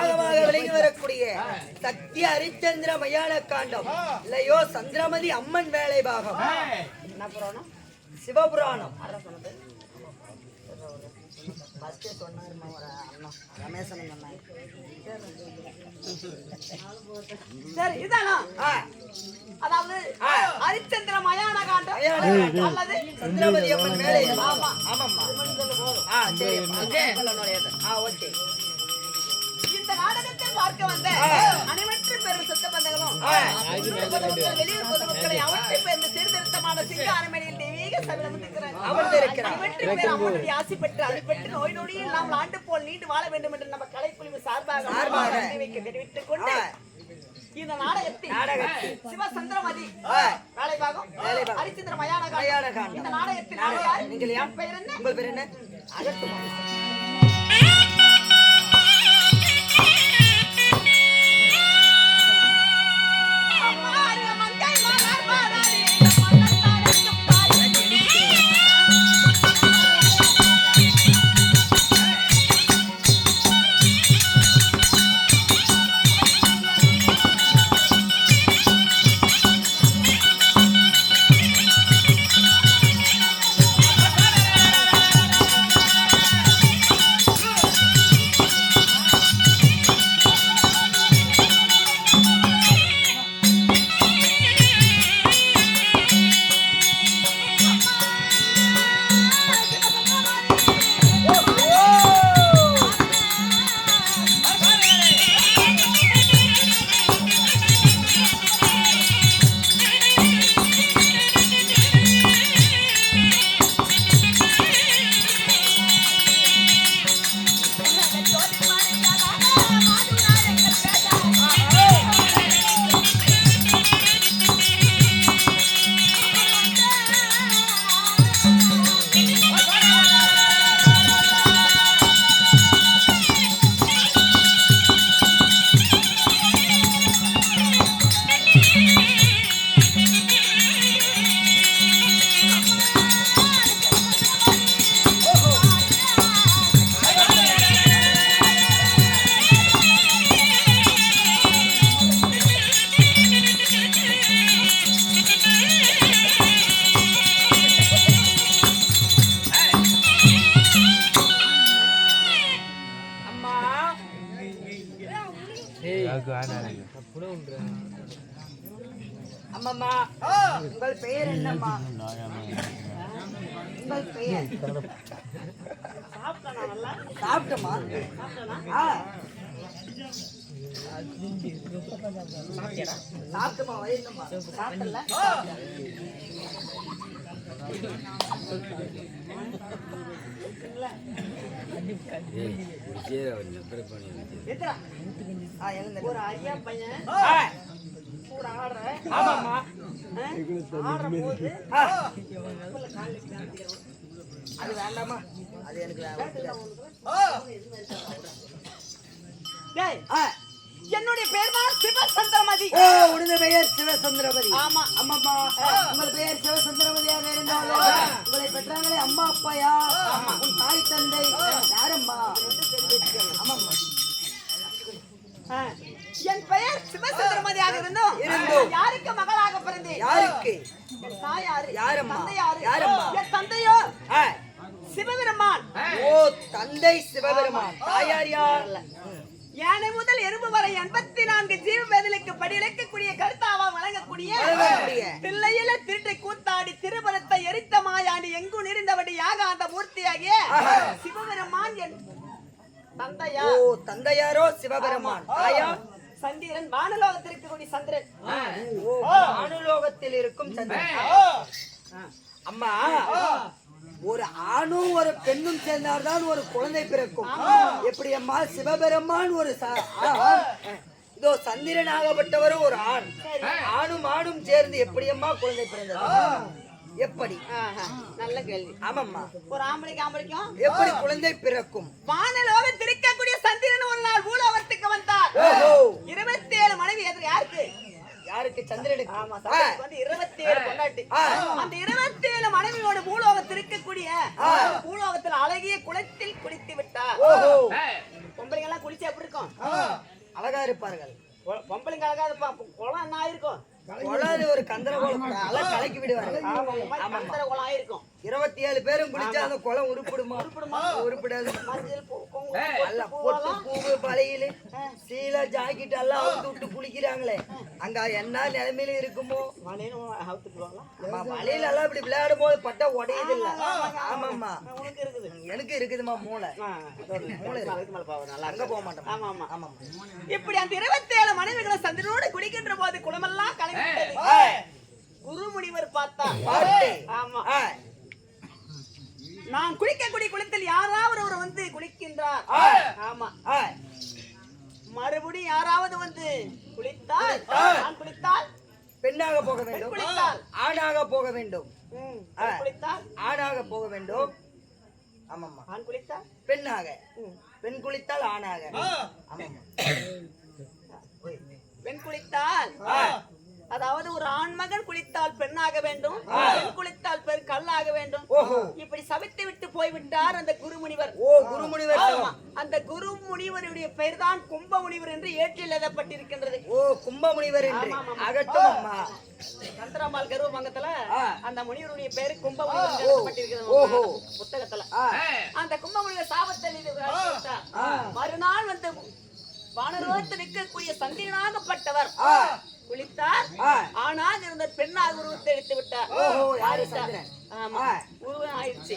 பாகமாக விளங்கி வரக்கூடிய சக்தி ஹரிச்சந்திர மயான காண்டம். இல்லையோ சந்திரமதி அம்மன் வேலை பாகம். என்ன புராணம்? சிவபுராணம். ஃபர்ஸ்டே சொன்னாருமா ஒரு அண்ணா ரமேசன் சொன்னாங்க சரி இதானா? ஆ, அதாவது ஹரிச்சந்திர மயான காண்டம். அல்லது சந்திரமதி அம்மன் வேலை. ஆமா. ஆமாம்மா. ஆ சரி. ஆ ஓகே. இந்த நாடகத்தை பார்க்க வந்த அனைவற்று பெரும் சொந்த பந்தங்களும் வெளியூர் பொதுமக்களை அவற்றை பெருந்து சீர்திருத்தமான சிங்க அரண்மனையில் தெய்வீக அம்மனுடைய ஆசி பெற்று அருள் பெற்று நோய் நொடியில் ஆண்டு போல் நீண்டு வாழ வேண்டும் என்று நம்ம கலைக்குழுவு சார்பாக தெரிவித்துக் கொண்டு. இந்த நாடகத்தில் நாடகத்தில். சிவசந்திரமதி. வேலைபாகம். ஹரிச்சந்திர மயான. இந்த நாடகத்தில் நாங்கள் பெயர் என்ன? உங்கள் பேர் என்ன? அகட்டுமா அம்மம்மா உங்கள் பெயர் என்னம்மா? உங்கள் பெயர்? சாப்பிட்டமா. சாப்பிட்டமா சாப்பிடல. ஒரு ஐயா பையன். ஆ. கூட ஆடுற. ஆமாம்மா. ஆடுற போது. ஆ. அது வேண்டாமா அது எனக்கு வேண்டாம். டேய், ஆ. என்னுடைய பேர் தான் சிவசந்திரமதி. ஓ உனது பெயர் சிவசுந்தரபதி ஆமா. அம்மாப்பா உங்கள் பெயர் சிவசுந்தரபதியாக இருந்தாலும் உங்களை பெற்றாங்களே அம்மா அப்பாயா உன் தாய் தந்தை யாரம்மா? ஆ. என் பெயர் சிவசந்திரமதியாக இருந்தும். யாருக்கு மகளாக பிறந்தேன் யாருக்கு என் தாயாரு யாரம்மா? தந்தை யாரு யாரம்மா? என் தந்தையோ. சிவபெருமான் ஓ தந்தை சிவபெருமான் தாயார் யார் யானை முதல் எறும்பு வரை எண்பத்தி நான்கு ஜீவ வேதலுக்கு படியெடுக்கக்கூடிய கருத்தாவா வழங்கக்கூடிய. தில்லையில திருட்டை கூத்தாடி திருபுரத்தை எரித்த மாயாண்டி எங்கும் நிறைந்தபடி யாக அந்த மூர்த்தியாகிய சிவபெருமான் என் தந்தையா? ஓ தந்தையாரோ சிவபெருமான். தாயா சந்திரன் வானலோகத்திற்கு கூடிய சந்திரன். ஓ. அனுலோகத்தில் இருக்கும் சந்திரன். அம்மா ஒரு ஆணும் ஒரு பெண்ணும் சேர்ந்தால்தான் ஒரு குழந்தை பிறக்கும். எப்படி அம்மா சிவபெருமான் ஒரு. இதோ சந்திரனாகப்பட்டவரும் ஒரு ஆண். ஆணும் ஆணும் சேர்ந்து எப்படி அம்மா குழந்தை பிறந்தது? எப்படி? ஆஹா, நல்ல கேள்வி. ஆமாம்மா. ஒரு ஆம்பளைக்கு ஆம்பளைக்கும் எப்படி குழந்தை பிறக்கும்? வானலோகம் திருக்கக்கூடிய சந்திரன் ஒரு நாள் பூலோகத்துக்கு வந்தார். இருபத்தி ஏழு மனைவி எதிர யாருக்கு? யாருக்கு? சந்திரனுக்கு. ஆமா வந்து இருபத்தி ஏழு கொண்டாட்டி. அந்த இருபத்தி ஏழு மனைவியோட பூலோகத்தில் இருக்கக்கூடிய பூலோகத்தில் அழகிய குளத்தில் குளித்து விட்டார். பொம்பளைங்க எல்லாம் குளிச்சு எப்படி இருக்கும்? அழகா இருப்பார்கள். பொம்பளைங்க அழகா இருப்பா. குளம் என்ன ஆயிருக்கும்? கொளாது ஒரு கந்தர குளம் கலக்கி விடுவார்கள் ஆமா, கந்தர குளம் ஆயிருக்கும் இருபத்தி ஏழு பேரும் குடிச்சா அந்த குளம் உருப்பிடுமா? உருப்பிடாது. பொட்டு பூவு பழையில சீலை ஜாக்கெட் எல்லாம் அவுத்து விட்டு குளிக்கிறாங்களே. அங்க என்ன நிலைமையில இருக்குமோ? மழையில எல்லாம் இப்படி விளையாடும் போது பட்டா உடையுது இல்ல இருக்குது. எனக்கு இருக்குதுமா மூளை. பாவம் நல்லா அங்க போக மாட்டோம். ஆமா ஆமா. இப்படி அந்த இருபத்தி ஏழு மனைவிகளை சந்திரனோடு குடிக்கின்ற போது குளமெல்லாம் கலங்கிவிட்டது. குருமுனிவர் பார்த்தா. ஆமா. நான் குளிக்கக்கூடிய குளத்தில் யாராவது ஒருவர் வந்து குளிக்கின்றார். ஆமா. மறுபடியும் யாராவது வந்து குளித்தால் நான் குளித்தால்? பெண்ணாக போக வேண்டும். ஆணாக போக வேண்டும். ஆணாக போக வேண்டும். ஆமாம்மா. ஆண் குளித்தால்? பெண்ணாக. பெண் குளித்தால் ஆணாக. ஆமாம்மா. பெண் குளித்தால்? அதாவது ஒரு ஆண் மகன் குளித்தால் பெண்ணாக வேண்டும். பெண் குளித்தால் கல்லாக வேண்டும். இப்படி சபித்து விட்டு போய்விட்டார் அந்த குருமுனிவர். ஓ குருமுனிவர். அந்த குரு முனிவருடைய பெயர் தான் கும்ப முனிவர் என்று ஏற்றில் எழுதப்பட்டிருக்கின்றது. ஓ கும்பமுனிவர் என்று. அகட்டும் அம்மா. கந்தராம்பாள் கருவமங்கத்துல ஆ. அந்த முனிவருடைய பெயர் கும்ப முனிவர். எழுதப்பட்டிருக்கிறது புத்தகத்துல. அந்த கும்ப முனிவர் சாபத்தை. மறுநாள் வந்து வானரோகத்தில் நிற்கக்கூடிய சந்திரனாகப்பட்டவர். குளித்தார். ஆ. ஆனால் இருந்த பெண்ணாக உருவத்தை எடுத்து விட்டார் ஆமா. உருவம் ஆயிடுச்சு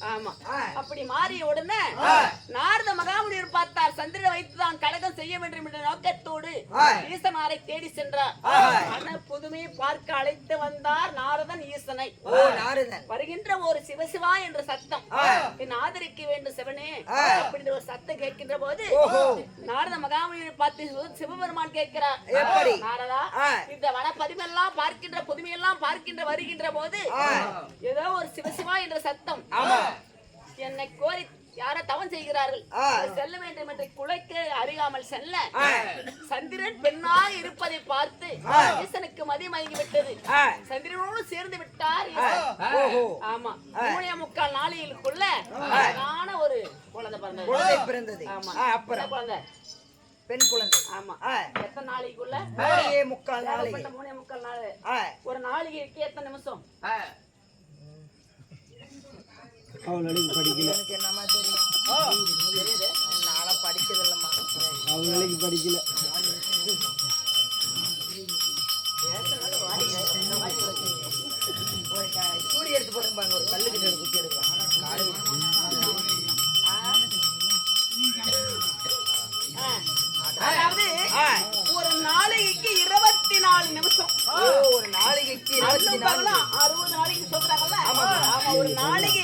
ஆமா. அப்படி மாறிய உடனே நாரத மகாமுனிவர் பார்த்தார் சந்திரனை வைத்துதான் கழகம் செய்ய வேண்டும் என்ற நோக்கத்தோடு. ஈசனாரை தேடி சென்றார். ஆனா புதுமையை பார்க்க அழைத்து வந்தார் நாரதன் ஈசனை வருகின்ற ஒரு சிவசிவா என்ற சத்தம். என் ஆதரிக்க வேண்டும் சிவனே. அப்படின்ற ஒரு சத்தம் கேட்கின்ற போது. நாரத மகாமுனியை பார்த்து சிவ- சிவபெருமான் கேட்கிறார்? நாரதா. இந்த வன பதிமெல்லாம் பார்க்கின்ற புதுமையெல்லாம் பார்க்கின்ற வருகின்ற போது. ஏதோ ஒரு சிவசிவா என்ற சத்தம் ஆமா என்னை கோரி யாரோ தவம் செய்கிறார்கள். செல்ல வேண்டும் என்று குலைக்கு அறியாமல் செல்ல. சந்திரன் பெண்ணாய் இருப்பதை பார்த்து. ஈசனுக்கு மதி மயங்கி விட்டது சந்திரனோடு சேர்ந்து விட்டார் ஆமா. மூணே முக்கால் நாளைகளுக்குள்ள அழகான ஒரு குழந்தை பிறந்தது. குழந்தை பிறந்தது. ஆமா. அப்புறம்? குழந்தை? பெண் குழந்தை. ஆமா. எத்தனை நாளைக்குள்ள மூணையே முக்கால் பண்ண மூணே முக்கால் நாள் ஒரு நாளைக்கு எத்தனை நிமிஷம்? அவங்களுக்கு படிக்கல. எனக்கு என்னமா தெரியும்? தெரியுது நானும் படிச்சது இல்லம்மா அவங்களுக்கு படிக்கல. சூரிய எடுத்து போடுங்க ஒரு கல்லு கிட்ட குத்தி அதாவது ஒரு நாளைக்கு இருபத்தி நாலு நிமிஷம். ஒரு நாளைக்கு அறுபது நாளைக்கு சொல்றாங்கல்ல. ஆமா ஒரு நாளைக்கு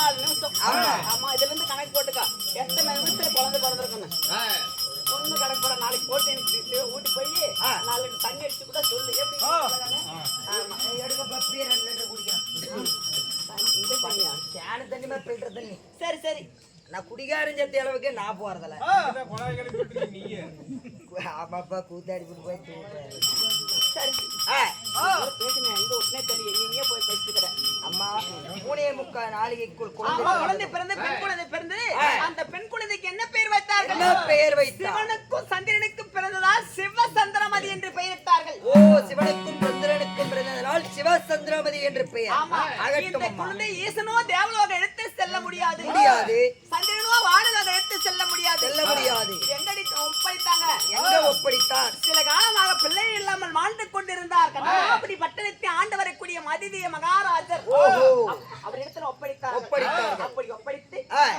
நாலு நிமிஷம். ஆமா. ஆமா இதுல இருந்து கணக்கு போட்டுக்கா. எத்தனை நிமிஷத்துல குழந்தை பிறந்திருக்கணும் ஒண்ணு கணக்கு போட நாளைக்கு போட்டு எனக்கு ஊட்டி போய் ஆ. நாளைக்கு தண்ணி அடிச்சு கூட சொல்லு. எப்படி ஆமா. எடுக்க பப்பியே ரெண்டு லிட்டர் குடிக்கிறேன் இது பண்ணியா? கேனு தண்ணி மாதிரி ஃபில்டர் தண்ணி. சரி சரி. நான் குடிகாரன் சத்தி அளவுக்கு நான் போறதில்ல. ஆமாப்பா கூத்தாடி போய். சரி. எங்க விட்டுனே தெரியும் எங்கேயோ போய் பேசிக்கிறேன் அம்மா மூணே முக்கால் நாளைக்குள் குழந்தை குழந்தை பிறந்து பெண் குழந்தை பிறந்து அந்த பெண் குழந்தைக்கு என்ன பெயர் வைத்தார்கள்? பெயர் வைத்தார்? சிவனுக்கும் சந்திரனுக்கும் பிறந்ததால் சிவ சந்திரமதி என்று பெயரிட்டார்கள். ஓ சிவனுக்கும் சந்திரனுக்கும் பிறந்ததனால் சிவசந்திரமதி என்று பெயர். இந்த குழந்தை ஈசனோ தேவலோக எடுத்து செல்ல முடியாது. முடியாது. சந்திரனோ வானலோக எடுத்து செல்ல முடியாது. செல்ல முடியாது. எங்கடி ஒப்படைத்தாங்க? எங்க ஒப்படைத்தார்? சில காலமாக பிள்ளை இல்லாமல் வாழ்ந்து கொண்டிருந்தார். கண்ணாபுரி பட்டணத்தை ஆண்டு வரக்கூடிய மதிதிய மகாராஜர். அவர் இடத்துல ஒப்படைத்தார். ஒப்படைத்தார்கள். அப்படி ஒப்படைத்து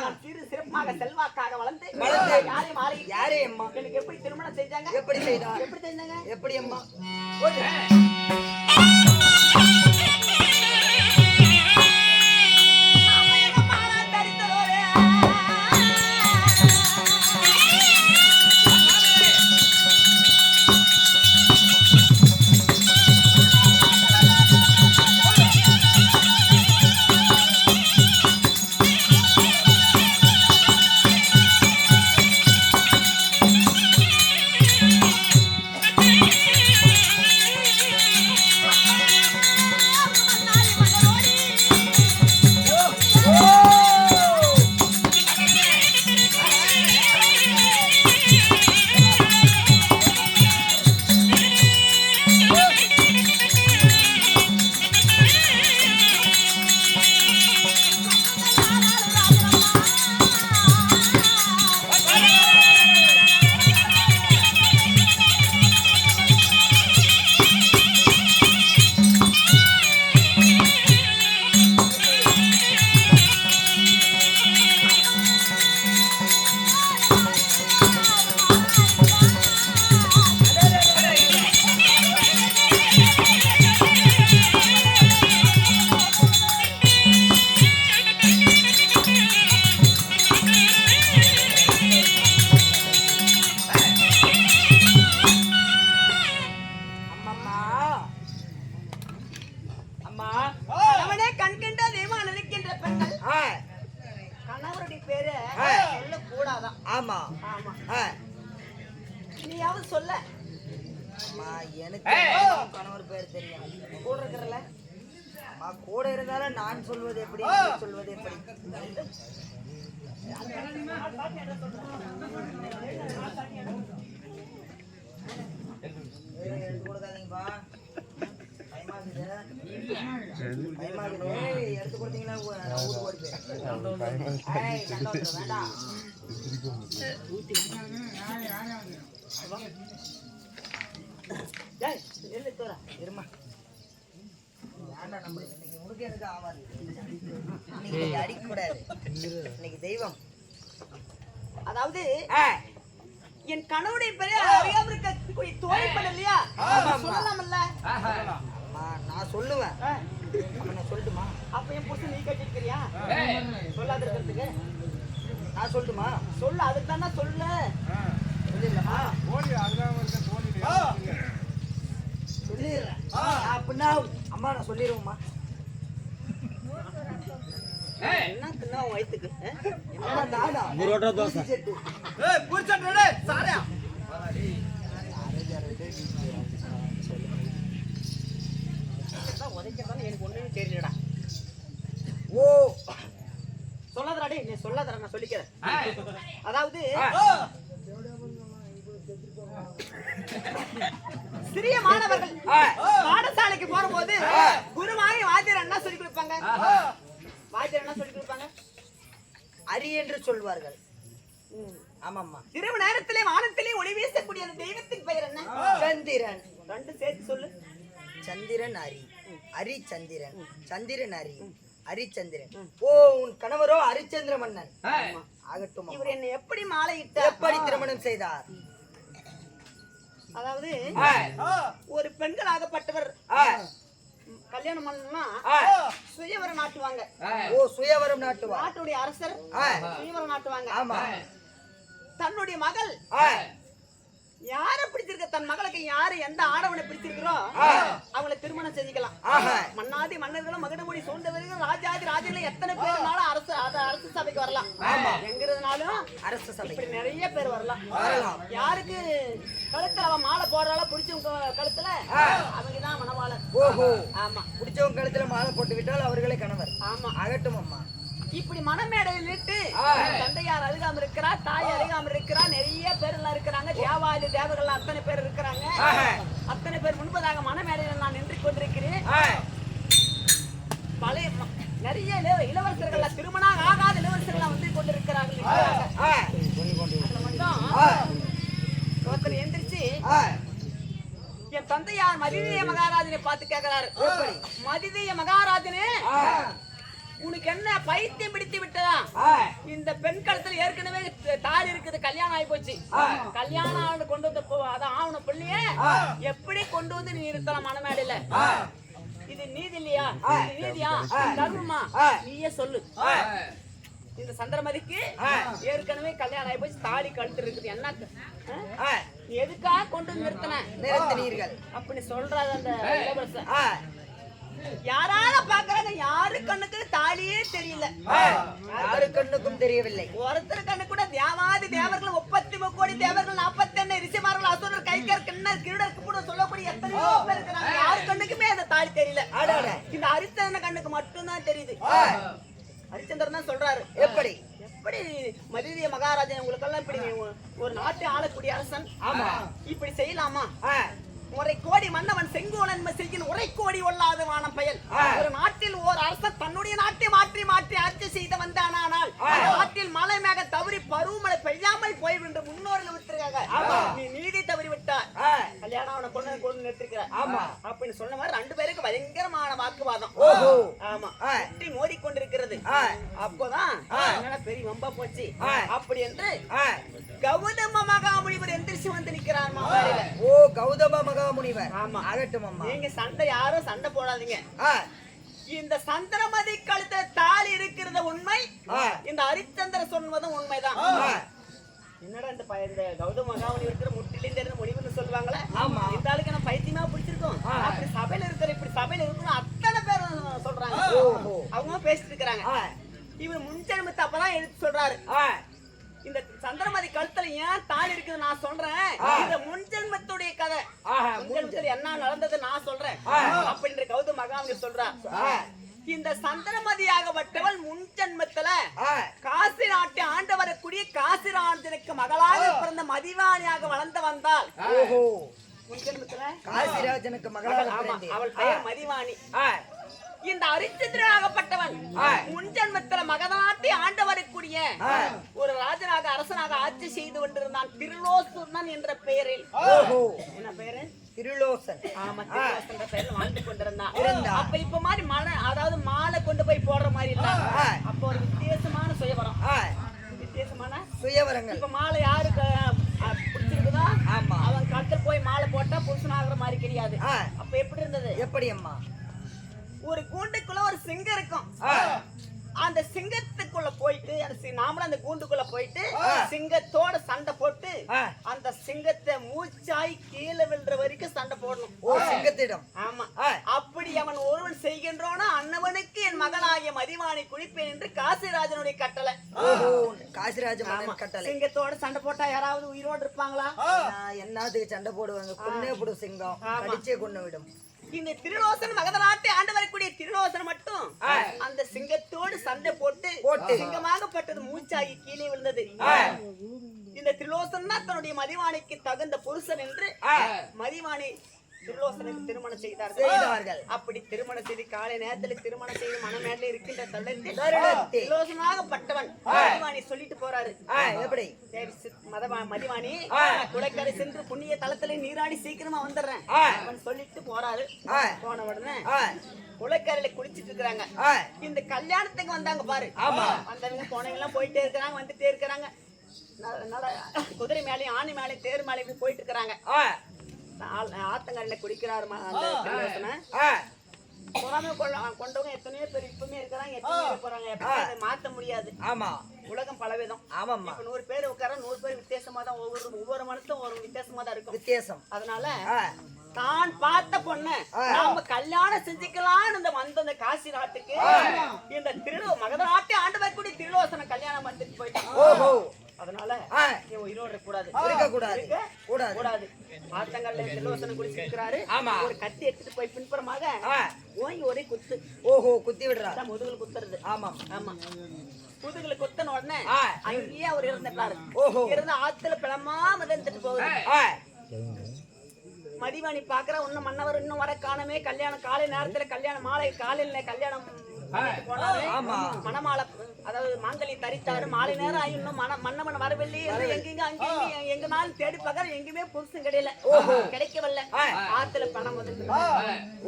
நான் சிறு சிறப்பாக செல்வாக்காக வளர்ந்து வளர்ந்து. யாரையும் மாறி யாரே அம்மா? எனக்கு எப்படி திருமணம் செஞ்சாங்க? எப்படி செய்தார்? எப்படி செஞ்சாங்க? எப்படி அம்மா? இன்னைக்கு ஆவாது. இன்னைக்கு தெய்வம் அதாவது என் கணவனுடைய பெரிய அறியாம இருக்கக்கூடிய தோழி பண்ண இல்லையா. சொல்லலாம்ல. அம்மா, நான் சொல்லுவேன். நான் சொல்லட்டுமா? அப்ப என் புருஷன் நீ கட்டிருக்கிறியா? சொல்லாத இருக்கிறதுக்கு நான் சொல்லட்டுமா? சொல்லு அதுக்கு தானே சொல்லு சொல்லிடுறேன் அப்படின்னா அம்மா நான் சொல்லிடுவோம்மா. என்ன தின்னா வயித்துக்கு? நானா புரோட்டா தோசை. எனக்கு ஒண்ணுமே தெரியலடா ஓ. சொல்லாதடா டேய் நீ சொல்லாதடா நான் சொல்லிக்கிறேன். அதாவது சிறிய மாணவர்கள் பாடசாலைக்கு போகும்போது குருமாயி வாத்தியார் என்ன சொல்லி கொடுப்பாங்க? வாத்தியார் என்ன சொல்லி கொடுப்பாங்க? அரி என்று சொல்வார்கள். ஆமாம்மா. இரவு நேரத்திலே வானத்திலே ஒளி வீசக்கூடிய அந்த தெய்வத்தின் பெயர் என்ன? சந்திரன். ரெண்டு சேர்த்து சொல்லு. சந்திரன் அரி. அரி சந்திரன். சந்திரன் அரி. அரிச்சந்திரன் ஓ உன் கணவரோ அரிச்சந்திர மன்னன். ஆகட்டும். இவர் என்னை எப்படி மாலையிட்ட எப்படி திருமணம் செய்தார்? அதாவது ஒரு பெண்களாகப்பட்டவர். ஆ, கல்யாணம் பண்ணணும்னா. சுயவரம் நாட்டுவாங்க. ஓ சுயவரம் நாட்டுவா? நாட்டுடைய அரசர். சுயவரம் நாட்டுவாங்க. ஆமா. தன்னுடைய மகள் யார பிடிச்சிருக்க? தன் மகளுக்கு யாரு எந்த ஆடவனை பிடிச்சிருக்கிறோ அவங்கள திருமணம் செஞ்சுக்கலாம். மன்னாதி மன்னர்களும் மகுடமுடி சூழ்ந்தவர்கள் ராஜாதி ராஜர்களும் எத்தனை பேருனாலும் அரசு அது அரசு சபைக்கு வரலாம். எங்க இருந்தாலும் அரசு சபை. நிறைய பேர் வரலாம். யாருக்கு? கழுத்துல அவன் மாலை போடுறாளோ பிடிச்சவங்க கழுத்துல? அவங்க தான் மணவாளன். ஓஹோ. ஆமா. பிடிச்சவங்க கழுத்துல மாலை போட்டு விட்டால் அவர்களே கணவர். ஆமா. ஆகட்டும் அம்மா. இப்படி மணமேடையில் நிட்டு தந்தையார் அருகாம இருக்கிறா தாய் அருகாம இருக்கிறா நிறைய பேர் எல்லாம் இருக்கிறாங்க. தேவாலய தேவர்கள் அத்தனை பேர் இருக்கிறாங்க. அத்தனை பேர் முன்பதாக மணமேடையில் நான் நின்று கொண்டிருக்கிறேன். பழைய நிறைய இள- இளவரசர்கள் திருமணம் ஆகாத இளவரசர்கள் வந்து கொண்டிருக்கிறார்கள் ஒருத்தர் எந்திரிச்சு. என் தந்தையார் மதிதேய மகாராஜனை பார்த்து கேட்கிறாரு மதிதேய மகாராஜனே உனக்கு என்ன பைத்தியம் பிடித்து விட்டதா? இந்த பெண் கழுத்துல ஏற்கனவே தாலி இருக்குது கல்யாணம் ஆகி போச்சு. கல்யாணம் ஆண்டு கொண்டு வந்த பொ- அதான் ஆவண பிள்ளைய. எப்படி கொண்டு வந்து நீ நிறுத்தலாம் மனமேடையில? இது நீதி இல்லையா? இது நீதியா? தர்மமா? நீயே சொல்லு. இந்த சந்திரமதிக்கு ஏற்கனவே கல்யாணம் ஆகி போச்சு தாலி கழுத்து இருக்குது. என்ன எதுக்காக கொண்டு வந்து நிறுத்தின? நிறுத்தினீர்கள். அப்படி சொல்றாரு அந்த யாரால பாக்குறாங்க யாரு கண்ணுக்கு யாரு கண்ணுக்கும் தெரியவில்லை. ஒருத்தர் கண்ணு கூட தேவாதி தேவர்கள் முப்பத்தி கோடி தேவர்கள் நாற்பத்தி எண்ணு ரிஷிமார்கள் அசுரர் கைக்கர் கிண்ணர் கிருடர் கூட சொல்லக்கூடிய எத்தனையோ பேர் இருக்கிறாங்க. யாரு கண்ணுக்குமே அந்த தாலி தெரியல. இந்த ஹரிச்சந்திரன் கண்ணுக்கு மட்டும்தான் தெரியுது. ஹரிச்சந்திரன் தான் சொல்றாரு. எப்படி? எப்படி மதிதிய மகாராஜன் உங்களுக்கெல்லாம் இப்படி ஒரு- ஒரு நாட்டை ஆளக்கூடிய அரசன்? ஆமா. இப்படி செய்யலாமா? உரை கோடி மன்னவன் செங்கோலன் செய்யும் உரை கோடி ஒல்லாத வானம் பயல். ஒரு நாட்டில் ஓர் அரசன் தன்னுடைய நாட்டை மாற்றி மாற்றி ஆட்சி செய்து வந்தானால் நாட்டில் மலை மேக தவறி பருவமழை பெய்யாமல் போய் என்று முன்னோர்கள் விட்டுருக்காங்க. நீ நீதி தவறி விட்டார் கல்யாணம் அவனை கொண்டு கொண்டு நிறுத்திருக்கிற. ஆமா. அப்படின்னு சொன்ன மாதிரி ரெண்டு பேருக்கு பயங்கரமான வாக்குவாதம். ஆமா. சுற்றி மோதிக்கொண்டிருக்கிறது. அப்போதான் பெரிய வம்பா போச்சு. அப்படி என்று. கௌதம மகாமுனிவர் எந்திரிச்சு வந்து நிக்கிறார் மாவாரில கௌதம மகாமுனிவர். ஆமா. ஆகட்டும் அம்மா நீங்க சண்டை யாரும் சண்டை போடாதீங்க. இந்த சந்திரமதி கழுத்துல தாலி இருக்கிறது உண்மை. இந்த ஹரிச்சந்திர சொன்னதும் உண்மைதான். என்னடா இந்த பய- இந்த கௌதம மகாமுனி இருக்கிற முட்டிலிருந்து இருந்து முடிவுன்னு சொல்லுவாங்களே? ஆமா. இந்த ஆளுக்கு நான் பைத்தியமா பிடிச்சிருக்கோம். அப்படி சபையில இருக்கிற இப்படி சபையில இருக்கணும் அத்தனை பேரும் சொல்றாங்க. அவங்க பேசிட்டு இருக்கிறாங்க. இவர் முன்ஜென்மத்தை அப்பதான் எடுத்து சொல்றாரு. இந்த சந்திரமதி கழுத்துல ஏன் தாலி இருக்குது நான் சொல்றேன். இந்த முன்ஜென்மத்துடைய கதை. ஆஹா, முன்ஜென்மத்துல என்ன நடந்தது நான் சொல்றேன். அப்படின்ற கௌதம் மகாமணி சொல்றா. இந்த சந்திரமதியாகப்பட்டவள் முன்ஜென்மத்துல ஆ, காசி நாட்டை ஆண்டு வரக்கூடிய காசிராஜனுக்கு மகளாக பிறந்த மதிவாணியாக வளர்ந்து வந்தாள். ஓஹோ. முன்ஜென்மத்துல காசிராஜனுக்கு மகளாக. அவள் பெயர் மதிவாணி. இந்த அரிச்சந்திரனாகப்பட்டவன். ஆ. முன்ஜென்மத்துல மகநாட்டி ஆண்டு வரக்கூடிய ஒரு ராஜனாக அரசனாக ஆட்சி செய்து கொண்டிருந்தான் திருலோசுனன் என்ற பெயரில். என்ன பெயரு? திருலோசன். ஆமா திருலோசன் என்ற பெயரில் வாழ்ந்து கொண்டிருந்தான். அப்ப இப்ப மாதிரி மலை அதாவது மாலை கொண்டு போய் போடுற மாதிரி ஆ. அப்ப ஒரு வித்தியாசமான சுயவரம். வித்தியாசமான சுயவரங்கள். இப்ப மாலை யாருக்கு பிடிச்சிருக்குதோ? ஆமா. அவன் கழுத்தில் போய் மாலை போட்டா புருஷனாகிற மாதிரி கிடையாது அப்ப எப்படி இருந்தது? எப்படி அம்மா? ஒரு கூண்டுக்குள்ள ஒரு சிங்கம் இருக்கும். அந்த சிங்கத்துக்குள்ள போயிட்டு நாமளும் அந்த கூண்டுக்குள்ள போயிட்டு சிங்கத்தோட சண்டை போட்டு. அந்த சிங்கத்தை மூச்சாய் கீழே விழுற வரைக்கும் சண்டை போடணும். ஓ சிங்கத்திடம். ஆமா. அப்படி அவன் ஒருவன் செய்கின்றோனா அன்னவனுக்கு என் மகனாகிய மதிவானை குளிப்பேன் என்று காசிராஜனுடைய கட்டளை. காசிராஜ கட்டளை. சிங்கத்தோட சண்டை போட்டா யாராவது உயிரோடு இருப்பாங்களா? என்னத்துக்கு சண்டை போடுவாங்க? கொன்னே போடும் சிங்கம். கடிச்சே கொண்டு விடும். இந்த திருலோசன் மகத நாட்டை ஆண்டு வரக்கூடிய திருலோசன் மட்டும் அந்த சிங்கத்தோடு சண்டை போட்டு போட்டு. சிங்கமாகப்பட்டது மூச்சாகி கீழே விழுந்தது. இந்த திருலோசன் தான் தன்னுடைய மதிவாணிக்கு தகுந்த புருஷன் என்று மதிவாணி திருலோசனுக்கு திருமணம் செய்தார்கள். அப்படி திருமணம் செய்து காலை நேரத்துல திருமணம் செய்து மனமேல இருக்கின்ற தருணத்தில். திருலோசனாகப்பட்டவன் மதிவாணி சொல்லிட்டு போறாரு. எப்படி? சரி, சி- மதவா- மதிவாணி குளக்கரை சென்று புண்ணிய தலத்துல நீராடி சீக்கிரமா வந்துடுறேன். அவன் சொல்லிட்டு போறாரு. போன உடனே குளக்கரையில குளிச்சிட்டு இருக்காங்க ஆ, இந்த கல்யாணத்துக்கு வந்தாங்க பாரு. ஆமா. வந்தவங்க போனவங்க எல்லாம் போயிட்டே இருக்கிறாங்க வந்துட்டே இருக்கிறாங்க. குதிரை மேலயும் ஆணி மேலயும் தேர் மேலயும் இப்படி போயிட்டு இருக்கிறாங்க. ஆத்தங்கரையில குடிக்கிறாரு ம- அந்த திருலோசனை. ஆ, பொறாமை கொண்டவங்க எத்தனையோ பேர் இப்பவுமே இருக்கிறாங்க இருக்க போறாங்க. அதை மாத்த முடியாது. ஆமா. உலகம் பலவிதம் ஆமாம்மா. இப்ப நூறு பேர் உட்கார நூறு பேர் வித்தியாசமா தான் ஒவ்வொரு ஒவ்வொரு மனசும் ஒரு வித்தியாசமா தான் இருக்கும். வித்தியாசம். அதனால தான் பார்த்த பொண்ணு நாம கல்யாணம் செஞ்சுக்கலாம்னு இந்த வந்த அந்த காசி நாட்டுக்கு இந்த திருலோ மகத நாட்டை ஆண்டு வரக்கூடிய திருலோசனை கல்யாணம் வந்துட்டு போயிட்டான். அதனால நீ உயிரோட இருக்கக்கூடாது. இருக்க? கூடாது. கூடாது. ஆத்தங்கல்ல திருலோசனை குடிச்சிருக்கிறாரு ஆமா. ஒரு கத்தி எடுத்துட்டு போய் பின்புறமாக ஓங்கி ஒரே குத்து. ஓஹோ குத்தி விடுறா. முதுகுல குத்துறது. ஆமாம் ஆமா. முதுகுல குத்தன உடனே. அங்கேயே அவர் இருந்துட்டாரு ஓஹோ. இருந்து ஆத்துல பிளமா மிதந்துட்டு போகுது. மதிவாணி பாக்குற இன்னும் மன்னவர் இன்னும் வர காணமே. கல்யாணம் காலை நேரத்துல கல்யாணம் மாலை காலையில கல்யாணம். ஆமா. மணமாலை அதாவது மாங்கல்ய தரித்தாரு மாலை நேரம் ஆகி இன்னும் மன மன்னவன் வரவில்லை எங்கெங்க அங்க எங்க நாள் தேடி பார்க்கற எங்கேயுமே புருஷன் கிடையல. கிடைக்கவில்லை. ஆத்துல பணம் வந்து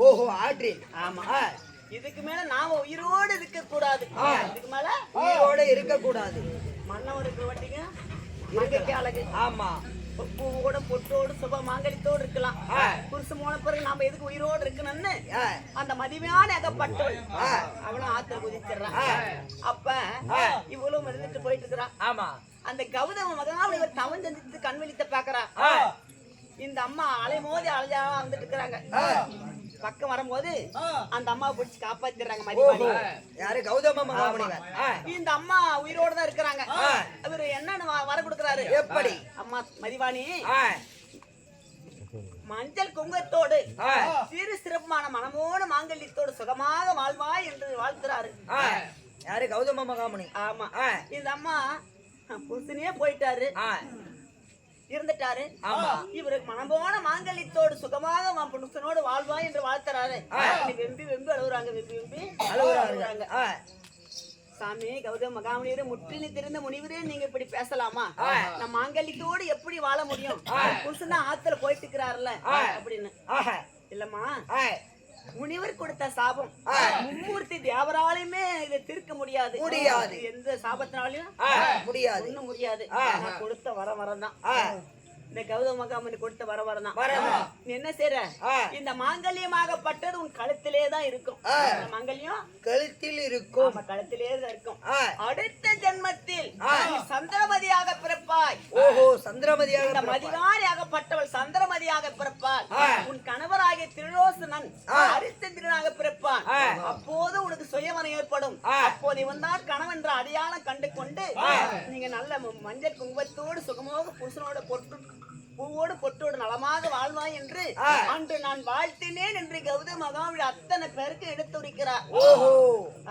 ஓஹோ ஆற்றில் ஆமா. இதுக்கு மேல நாம உயிரோடு இருக்க கூடாது இதுக்கு மேல உயிரோட இருக்கக்கூடாது. மன்னவன் இருக்கிற வட்டிங்க அழகு. ஆமா. பூவோட பொட்டோடு சுப மாங்கலித்தோடு இருக்கலாம். ஆ. புருஷன் போன பிறகு நாம எதுக்கு உயிரோடு இருக்கணும்னு? அந்த மதிமையான அகப்பட்டவள் அவளும் ஆத்துல குதிச்சிடுறான். அப்ப இவளும் இருந்துட்டு போயிட்டு இருக்கிறான் ஆமா. அந்த கௌதம மகனாவில் இவர் தவம் செஞ்சுட்டு கண் விழித்த பாக்குறா இந்த அம்மா அலை மோதி அலையா வந்துட்டு இருக்கிறாங்க. பக்கம் வரும்போது அந்த அம்மாவை பிடிச்சு காப்பாத்திடுறாங்க மதிவாணி யாரு? கௌதம ஆ, இந்த அம்மா உயிரோட தான் இருக்கிறாங்க. இவரு என்னன்னு வர கொடுக்குறாரு. எப்படி? அம்மா மதிவாணி மஞ்சள் குங்குமத்தோடு ஆ, சிறு சிறப்பான மனமோடு மாங்கல்யத்தோடு சுகமாக வாழ்வாய் என்று வாழ்த்துறாரு. யாரு? கௌதம மகாமுனி ஆமா. இந்த அம்மா புருஷனே போயிட்டாரு. இருந்துட்டாரு. இவருக்கு மனம்போன மாங்கல்யத்தோடு சுகமாக வா- புருஷனோடு வாழ்வாய் என்று வாழ்த்துறாரு. வெம்பி வெம்பி அழுகுறாங்க வெம்பி வெம்பி அழுகுறாங்க சாமி கௌதம மகாமுனிவரே முற்றினி தெரிந்த முனிவரே நீங்க இப்படி பேசலாமா? நான் மாங்கல்யத்தோடு எப்படி வாழ முடியும்? புருஷன் ஆத்துல போயிட்டு இருக்கிறாருல்ல அப்படின்னு. இல்லம்மா. முனிவர் கொடுத்த சாபம். மும்மூர்த்தி தேவராலையுமே இதை தீர்க்க முடியாது. முடியாது. எந்த சாபத்தினாலையும் முடியாது. ஒண்ணும் முடியாது. நான் கொடுத்த வர வரம் தான் இந்த கௌதம மகாமணி கொடுத்த வர வரதான். நீ என்ன செய்யற. இந்த மாங்கல்யமாகப்பட்டது உன் கழுத்திலே தான் இருக்கும். மாங்கல்யம் கழுத்தில் இருக்கும். நம்ம கழுத்திலே தான் இருக்கும். அடுத்த ஜென்மத்தில் சந்திரமதியாக பிறப்பாய். ஓஹோ சந்திரமதியாக இந்த பிறப்பாய். மதிவாரியாகப்பட்டவள் சந்திரமதியாக பிறப்பாள். உன் கணவராகிய திருலோசனன். அரிச்சந்திரனாக பிறப்பான். அப்போது உனக்கு சுயமனம் ஏற்படும். அப்போது இவன் தான் கணவன் என்ற அடையாளம் கண்டு கொண்டு நீங்க நல்ல மஞ்சள் குங்குமத்தோடு சுகமோக புருஷனோட பொட்டு பூவோடு பொட்டோடு நலமாக வாழ்வாய் என்று. அன்று நான் வாழ்த்தினேன் என்று கௌதம மகாவிட அத்தனை பேருக்கு எடுத்துரைக்கிறார் ஓஹோ.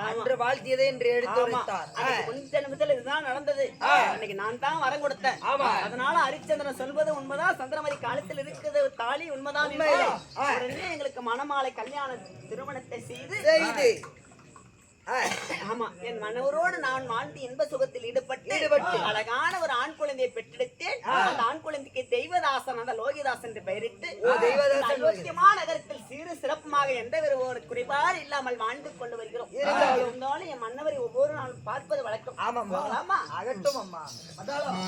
அன்று வாழ்த்தியதை என்று எடுத்து ஆமா. உரைத்தார் அன்னைக்கு முன் ஜென்மத்துல இதுதான் நடந்தது அன்னைக்கு நான் தான் வரம் கொடுத்தேன். அதனால ஹரிச்சந்திரன் சொல்வது உண்மைதான் சந்திரமதி காலத்தில் இருக்கிறது தாலி உண்மைதான். உடனே எங்களுக்கு மணமாலை கல்யாண திருமணத்தை செய்து ஆமா என் மனவரோடு நான் வாழ்ந்து இன்ப சுகத்தில் ஈடுபட்டு ஈடுபட்டு. அழகான ஒரு ஆண் குழந்தையை பெற்றெடுத்தேன் அந்த ஆண் குழந்தைக்கு தெய்வதாசன் அந்த லோகிதாசன் என்று பெயரிட்டு அயோக்கியமான நகரத்தில் சீரு சிறப்புமாக எந்த ஒரு குறைபாடு இல்லாமல் வாழ்ந்து கொண்டு வருகிறோம். இருந்தாலும். என் மன்னவரை ஒவ்வொரு நாளும் பார்ப்பது வழக்கம். ஆமாம்மா. ஆமா அகட்டும் அம்மா. அதாலும்